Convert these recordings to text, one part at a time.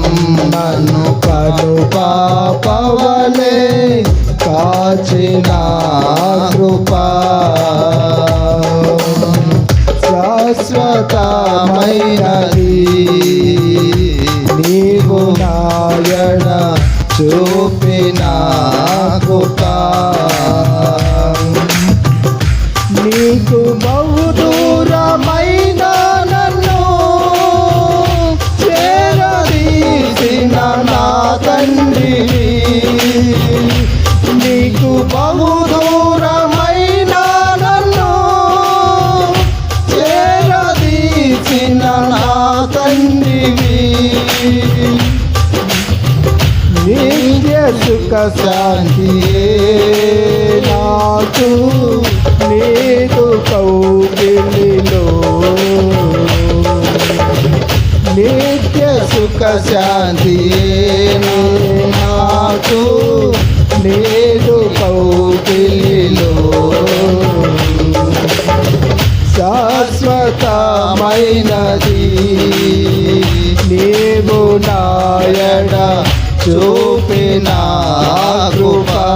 అనుక్షణం నన్ను కను పాపవలే కాచిన కృపా. శాశ్వతమైనది. నీవు నాయణ చూపిన కృపా. నీకు బౌ నిత్య సుఖ శాంతి నాకు నీదు కౌగిలిలో నిత్య సుఖ శాంతి నాకు నీదు కౌగిలిలో. శాశ్వతమైనది నీవు నాయడ. చూపిన కృపా.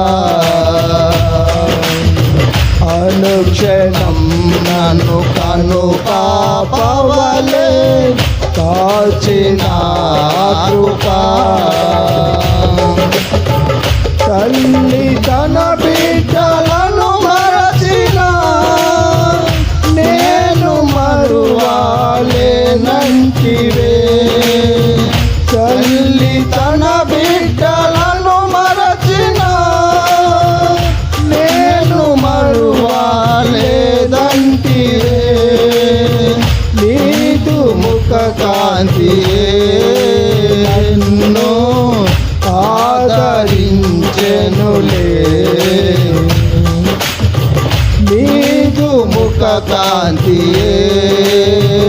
అనుక్షణం నన్ను కను పాపవలే కాచిన కృపా. తల్లి తన ముఖ కాంతి ఎన్నో ఆదరించెనులే నీదు ముఖ కాంతి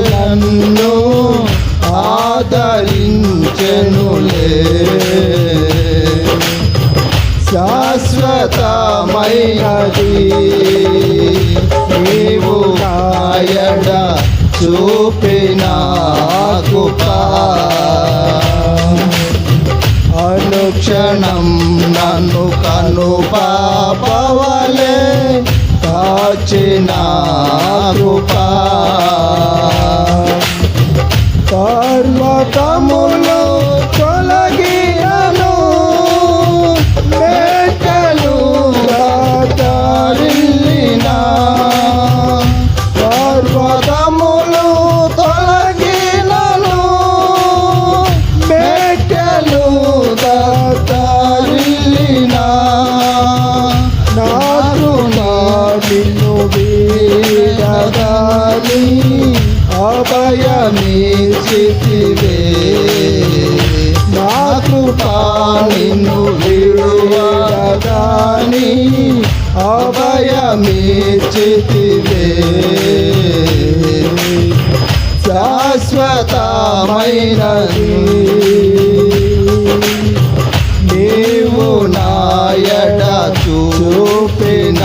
నన్ను ఆదరించెనులే శాశ్వతమైనది నీవు కను పాపవలే కాచిన కృపా. పర్వతములు అభయమీచితివే నా కృపా నిన్ను విడువగాని అభయమీచితివే శాశ్వతమైనది. నీవు నాయట చూపిన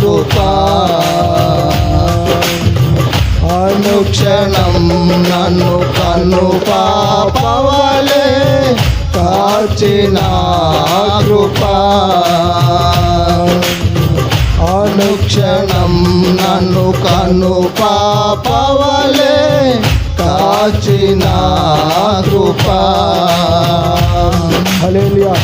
కృపా. అనుక్షణ నన్ను పాపవలే కాచిన కృప. అనుక్షణం నన్ను కన్ను పాపవలే కాచిన కృప. హల్లెలూయా.